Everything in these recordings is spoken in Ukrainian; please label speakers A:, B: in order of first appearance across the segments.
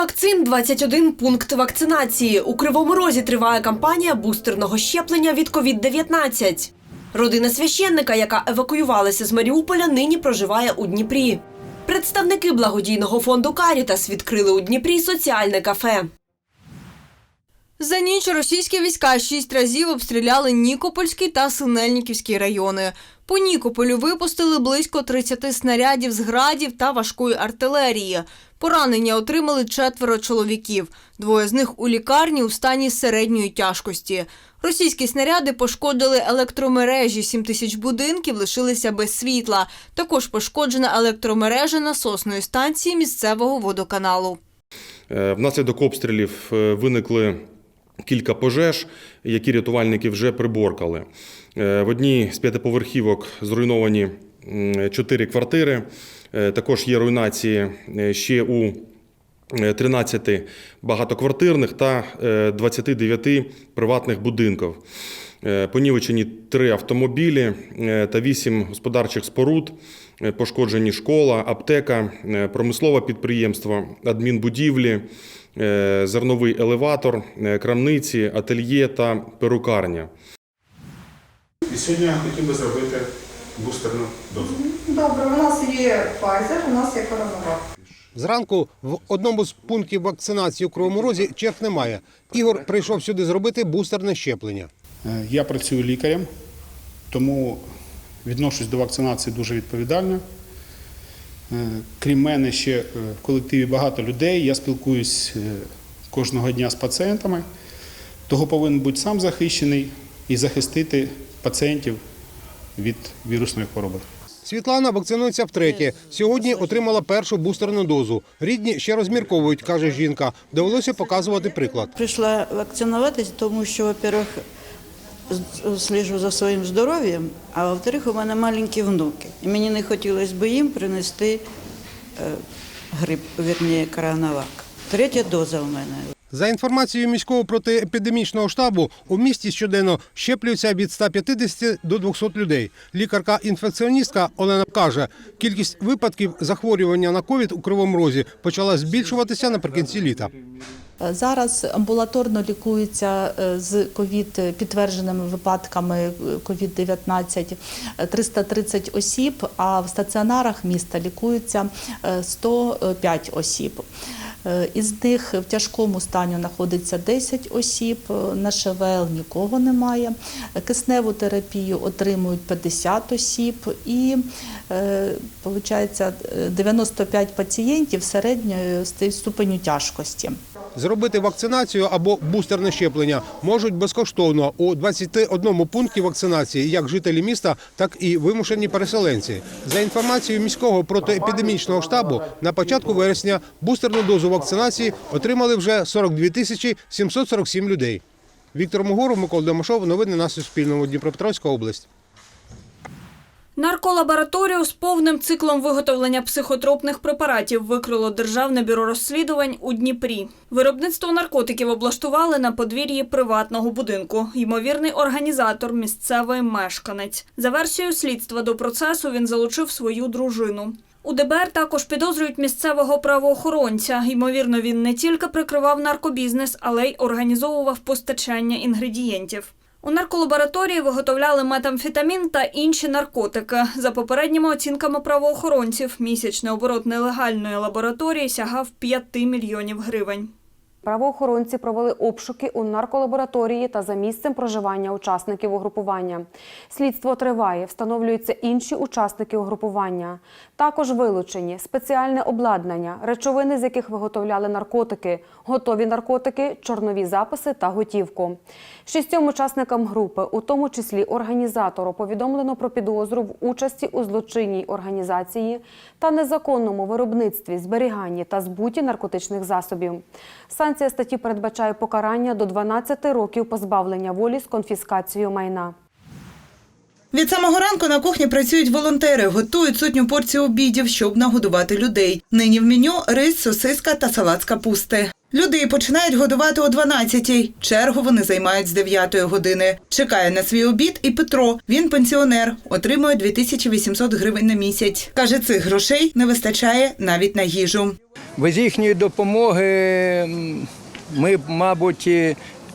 A: вакцин 21 пункт вакцинації. У Кривому Розі триває кампанія бустерного щеплення від COVID-19. Родина священника, яка евакуювалася з Маріуполя, нині проживає у Дніпрі. Представники благодійного фонду Карітас відкрили у Дніпрі соціальне кафе.
B: За ніч російські війська шість разів обстріляли Нікопольський та Синельниківський райони. По Нікополю випустили близько 30 снарядів з градів та важкої артилерії. Поранення отримали четверо чоловіків. Двоє з них у лікарні у стані середньої тяжкості. Російські снаряди пошкодили електромережі. 7 тисяч будинків лишилися без світла. Також пошкоджена електромережа насосної станції місцевого водоканалу.
C: Е, Внаслідок обстрілів е, виникли кілька пожеж, які рятувальники вже приборкали. Е, В одній з п'ятиповерхівок зруйновані чотири квартири. Е, Також є руйнації е, ще у е, 13 багатоквартирних та е, 29 приватних будинків. Понівечені три автомобілі та вісім господарчих споруд, пошкоджені школа, аптека, промислове підприємство, адмінбудівлі, зерновий елеватор, е, крамниці, ательє та перукарня.
D: І сьогодні я хотів би зробити бустерну дозу.
E: Добре, у нас є Pfizer, у нас є коронавак.
F: Зранку в одному з пунктів вакцинації у Кривому Розі черг немає. Ігор прийшов сюди зробити бустерне щеплення.
D: Е, Я працюю лікарем, тому відношусь до вакцинації дуже відповідально. Е, Крім мене, ще е, в колективі багато людей. Я спілкуюсь е, кожного дня з пацієнтами. Того повинен бути сам захищений і захистити пацієнтів від вірусної хвороби.
F: Світлана вакцинується втретє. Сьогодні отримала першу бустерну дозу. Рідні ще розмірковують, каже жінка. Довелося показувати приклад.
G: Прийшла вакцинуватись, тому що, во-первых, сліджу за своїм здоров'ям, а во-вторых, у мене маленькі внуки. І мені не хотілося б їм принести е, грип, вірніше, коронавак. Третя доза у мене.
F: За інформацією міського протиепідемічного штабу, у місті щоденно щеплюються від 150 до 200 людей. Лікарка-інфекціоністка Олена каже, кількість випадків захворювання на ковід у Кривому Розі почала збільшуватися наприкінці літа.
H: Зараз амбулаторно лікується е, з ковід підтвердженими випадками ковід-19 330 осіб, а в стаціонарах міста лікується е, 105 осіб. Е, Із них в тяжкому стані знаходиться 10 осіб, е, на ШВЛ нікого немає. Кисневу терапію отримують 50 осіб і е, виходить, 95 пацієнтів середньої ступеню тяжкості.
F: Зробити вакцинацію або бустерне щеплення можуть безкоштовно у 21 пункті вакцинації як жителі міста, так і вимушені переселенці. За інформацією міського протиепідемічного штабу, на початку вересня бустерну дозу вакцинації отримали вже 42 тисячі 747 людей. Віктор Могоров, Микола Домашов. Новини на Суспільному. Дніпропетровська область.
B: Нарколабораторію з повним циклом виготовлення психотропних препаратів викрило Державне бюро розслідувань у Дніпрі. Виробництво наркотиків облаштували на подвір'ї приватного будинку. Ймовірний організатор місцевий мешканець. За версією слідства до процесу він залучив свою дружину. У ДБР також підозрюють місцевого правоохоронця. Ймовірно, він не тільки прикривав наркобізнес, але й організовував постачання інгредієнтів. У нарколабораторії виготовляли метамфетамін та інші наркотики. За попередніми оцінками правоохоронців, місячний оборот нелегальної лабораторії сягав 5 мільйонів гривень.
I: Правоохоронці провели обшуки у нарколабораторії та за місцем проживання учасників угрупування. Слідство триває, встановлюються інші учасники угрупування. Також вилучені спеціальне обладнання, речовини, з яких виготовляли наркотики, готові наркотики, чорнові записи та готівку. Шістьом учасникам групи, у тому числі організатору, повідомлено про підозру в участі у злочинній організації та незаконному виробництві, зберіганні та збуті наркотичних засобів. Санкція статті передбачає покарання до 12 років позбавлення волі з конфіскацією майна.
J: Від самого ранку на кухні працюють волонтери, готують сотню порцій обідів, щоб нагодувати людей. Нині в меню рис, сосиска та салат з капусти. Людей починають годувати о 12-й. Чергу вони займають з 9-ї години. Чекає на свій обід і Петро. Він пенсіонер, отримує 2800 гривень на місяць. Каже, цих грошей не вистачає навіть на їжу.
K: Без їхньої допомоги ми б, мабуть,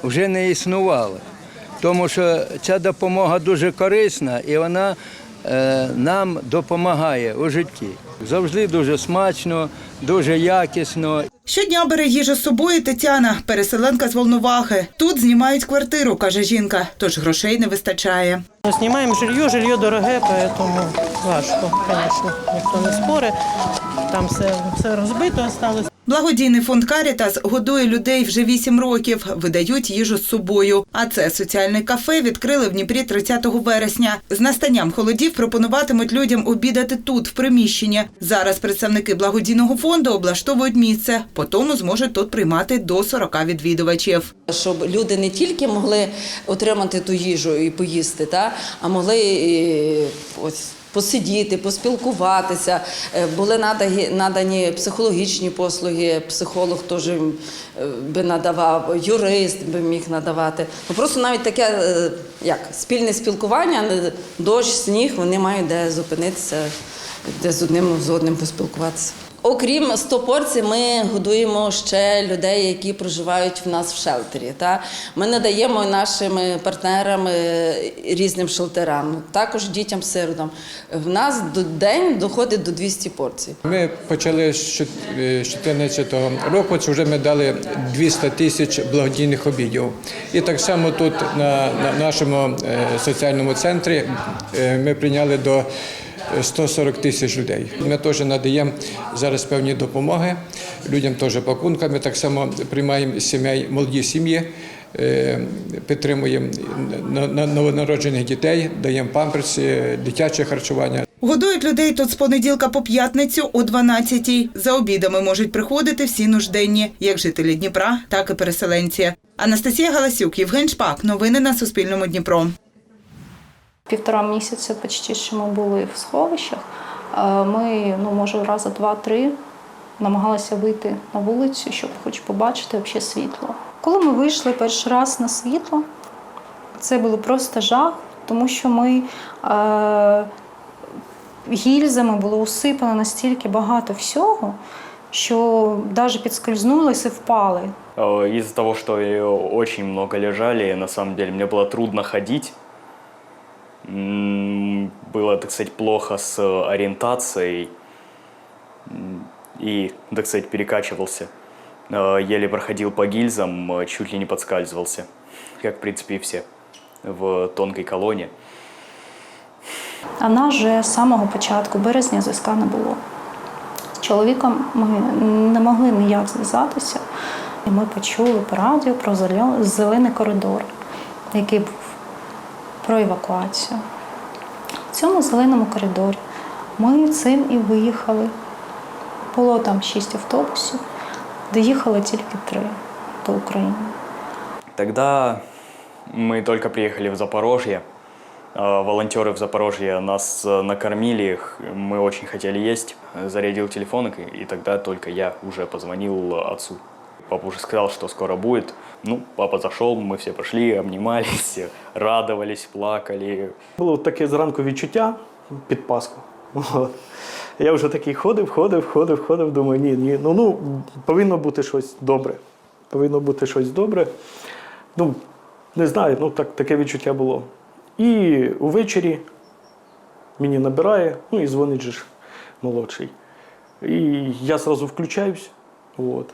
K: вже не існували. Тому що ця допомога дуже корисна і вона е, нам допомагає у житті. Завжди дуже смачно, дуже якісно.
J: Щодня бере їжу з собою Тетяна, переселенка з Волновахи. Тут знімають квартиру, каже жінка, тож грошей не вистачає.
L: Снимаем жилье, жилье дороге, поэтому важко, конечно, ніхто не спорить. Там все, все розбито осталось.
J: Благодійний фонд Карітас годує людей вже вісім років, видають їжу з собою. А це соціальне кафе відкрили в Дніпрі 30 вересня. З настанням холодів пропонуватимуть людям обідати тут, в приміщенні. Зараз представники благодійного фонду облаштовують місце, по тому зможуть тут приймати до 40 відвідувачів.
M: Щоб люди не тільки могли отримати ту їжу і поїсти, та, а могли ось, посидіти, поспілкуватися. Е, Були надані, надані психологічні послуги, психолог теж е, би надавав, юрист би міг надавати. Ну, просто навіть таке е, як, спільне спілкування, дощ, сніг, вони мають де зупинитися, де з одним з одним поспілкуватися. Окрім 100 порцій, ми годуємо ще людей, які проживають в нас в шелтері. Та? Ми надаємо нашим партнерам е, різним шелтерам, також дітям-сиротам. В нас до день доходить до 200 порцій.
K: Ми почали з 2014 року. Це вже ми дали 200 тисяч благодійних обідів. І так само тут на, на нашому е, соціальному центрі е, ми прийняли до 140 тисяч людей. Ми теж надаємо зараз певні допомоги людям теж пакунками. Так само приймаємо сімей, молоді сім'ї. е, Підтримуємо на- на- новонароджених дітей, даємо памперси, дитяче харчування.
J: Годують людей тут з понеділка по п'ятницю о 12-й. За обідами можуть приходити всі нужденні, як жителі Дніпра, так і переселенці. Анастасія Галасюк, Євген Шпак. Новини на Суспільному Дніпро.
N: Півтора місяця почти що ми були в сховищах. Е, Ми, ну, може, рази два-три намагалися вийти на вулицю, щоб хоч побачити взагалі світло. Коли ми вийшли перший раз на світло, це було просто жах, тому що ми е, гільзами було усипано настільки багато всього, що навіть підскользнулися і впали.
O: Э, Из-за того, что э, очень много лежали, на самом деле мне было трудно ходить. М, Было, так сказать, плохо с э, ориентацией. М, И, так сказать, перекачивался. Э, Еле проходил по гильзам, э, чуть ли не подскальзывался. Как, в принципе, и все в тонкой колонне.
N: А нас же з самого початку березня зв'язка не було. З чоловіком ми не могли ніяк зв'язатися. І ми почули по радіо про зеле- зелений коридор, який був про евакуацію. В цьому зеленому коридорі ми цим і виїхали. Було там шість автобусів, доїхали тільки три до України.
O: Тогда мы только приехали в Запорожье. А, Волонтеры в Запорожье нас э, накормили, х- мы очень хотели есть. Зарядил телефон, и и тогда только я уже позвонил отцу. Папа уже сказал, что скоро будет. Ну, папа зашел, мы все пошли, обнимались, радовались, плакали.
L: Було таке зранку відчуття під Пасху. Я вже такий ходив, ходив, ходив, ходив, думаю, ні, ні, ну, ну повинно бути щось добре. Повинно бути щось добре. Ну, не знаю, ну так, таке відчуття було. І увечері мені набирає, ну і дзвонить же ж молодший. І я зразу включаюсь. От.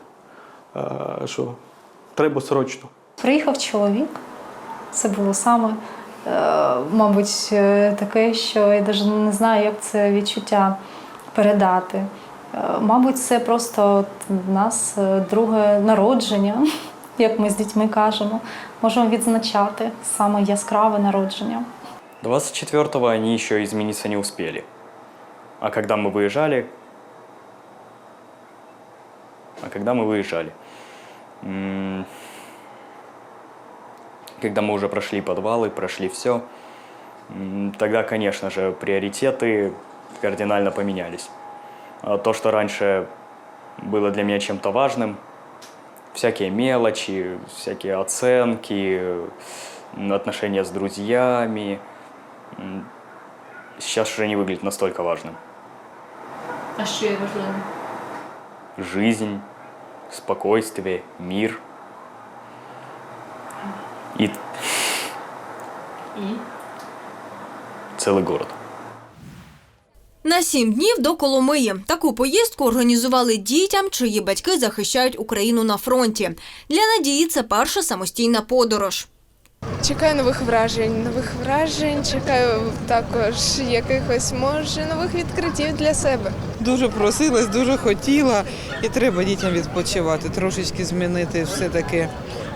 L: А, що треба срочно.
N: Приїхав чоловік. Це було саме, е, мабуть, е, таке, що я навіть не знаю, як це відчуття передати. Е, Мабуть, це просто от в нас е, друге народження, як ми з дітьми кажемо. Можемо відзначати саме яскраве народження.
O: 24-го они еще измениться не успели. А когда мы выезжали... А когда мы выезжали? Когда мы уже прошли подвалы, прошли все, тогда, конечно же, приоритеты кардинально поменялись. А То, что раньше было для меня чем-то важным, всякие мелочи, всякие оценки, отношения с друзьями. Сейчас уже не выглядит настолько важным.
B: А є важливо?
O: Жизнь, спокойствие, мир. И
B: І?
O: целый город.
B: На сім днів до Коломиї. Таку поїздку організували дітям, чиї батьки захищають Україну на фронті. Для Надії це перша самостійна подорож.
P: Чекаю нових вражень, нових вражень, чекаю також якихось може нових відкриттів для себе.
Q: Дуже просилась, дуже хотіла, і треба дітям відпочивати, трошечки змінити все-таки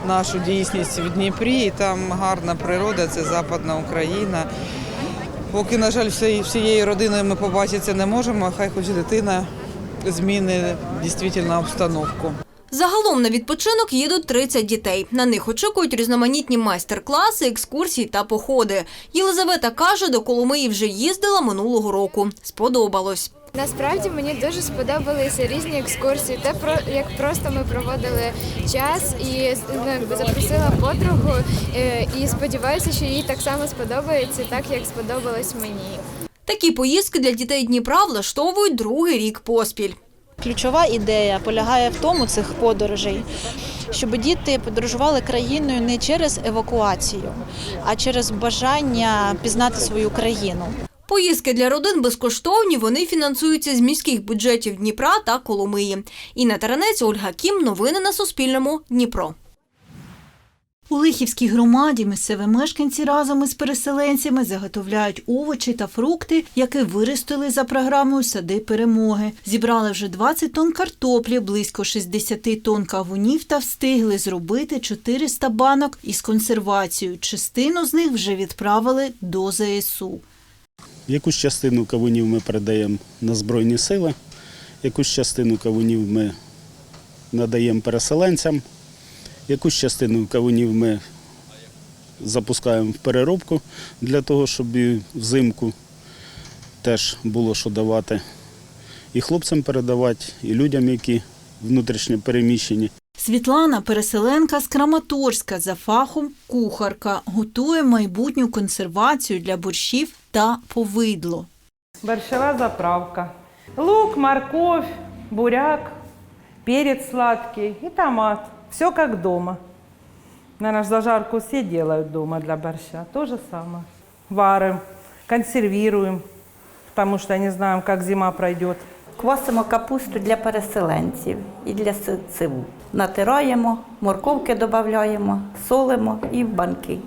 Q: нашу дійсність в Дніпрі. І там гарна природа, це Западна Україна. Поки, на жаль, всієї родини ми побачитися не можемо, хай хоч дитина зміни дійсно обстановку.
B: Загалом на відпочинок їдуть 30 дітей. На них очікують різноманітні майстер-класи, екскурсії та походи. Єлизавета каже, до Коломиї вже їздила минулого року. Сподобалось.
P: Насправді мені дуже сподобалися різні екскурсії. Те про як просто ми проводили час і ну, якби запросила подругу. е, І сподіваюся, що їй так само сподобається, так як сподобалось мені.
B: Такі поїздки для дітей Дніпра влаштовують другий рік поспіль.
R: Ключова ідея полягає в тому цих подорожей, щоб діти подорожували країною не через евакуацію, а через бажання пізнати свою країну.
B: Поїздки для родин безкоштовні. Вони фінансуються з міських бюджетів Дніпра та Коломиї. Інна Таранець, Ольга Кім. Новини на Суспільному. Дніпро.
N: У Лихівській громаді місцеві мешканці разом із переселенцями заготовляють овочі та фрукти, які виростили за програмою Сади перемоги. Зібрали вже 20 тонн картоплі, близько 60 тонн кавунів та встигли зробити 400 банок із консервацією. Частину з них вже відправили до ЗСУ.
D: Якусь частину кавунів ми передаємо на Збройні сили, якусь частину кавунів ми надаємо переселенцям, якусь частину кавунів ми запускаємо в переробку для того, щоб і взимку теж було що давати і хлопцям передавати, і людям, які внутрішньо переміщені.
N: Світлана переселенка з Краматорська за фахом кухарка готує майбутню консервацію для борщів та повидло.
S: Борщевая заправка. Лук, морковь, буряк, перец сладкий и томат. Все как дома. Наверное, зажарку все делают дома для борща. То же самое. Варим, консервируем, потому что не знаем, как зима пройдет.
T: Квасимо капусту для переселенців і для СЦУ. Натираємо, морковки додаємо, солимо і в банки.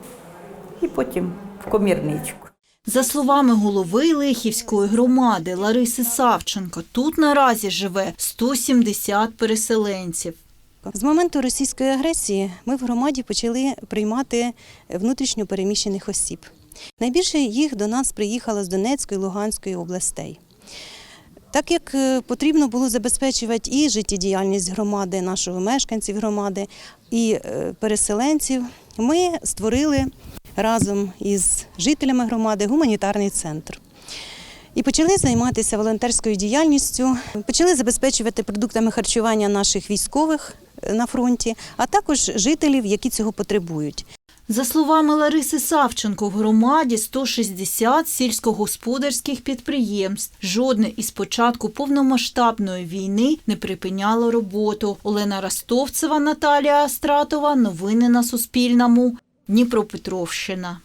T: І потім в комірничку.
N: За словами голови Лихівської громади Лариси Савченко, тут наразі живе 170 переселенців.
U: З моменту російської агресії ми в громаді почали приймати внутрішньо переміщених осіб. Найбільше їх до нас приїхало з Донецької Луганської областей. Так як е, потрібно було забезпечувати і життєдіяльність громади, нашого мешканців громади, і е, переселенців, ми створили разом із жителями громади гуманітарний центр. І почали займатися волонтерською діяльністю, почали забезпечувати продуктами харчування наших військових е, на фронті, а також жителів, які цього потребують.
N: За словами Лариси Савченко, в громаді 160 сільськогосподарських підприємств. Жодне із початку повномасштабної війни не припиняло роботу. Олена Ростовцева, Наталія Астратова. Новини на Суспільному. Дніпропетровщина.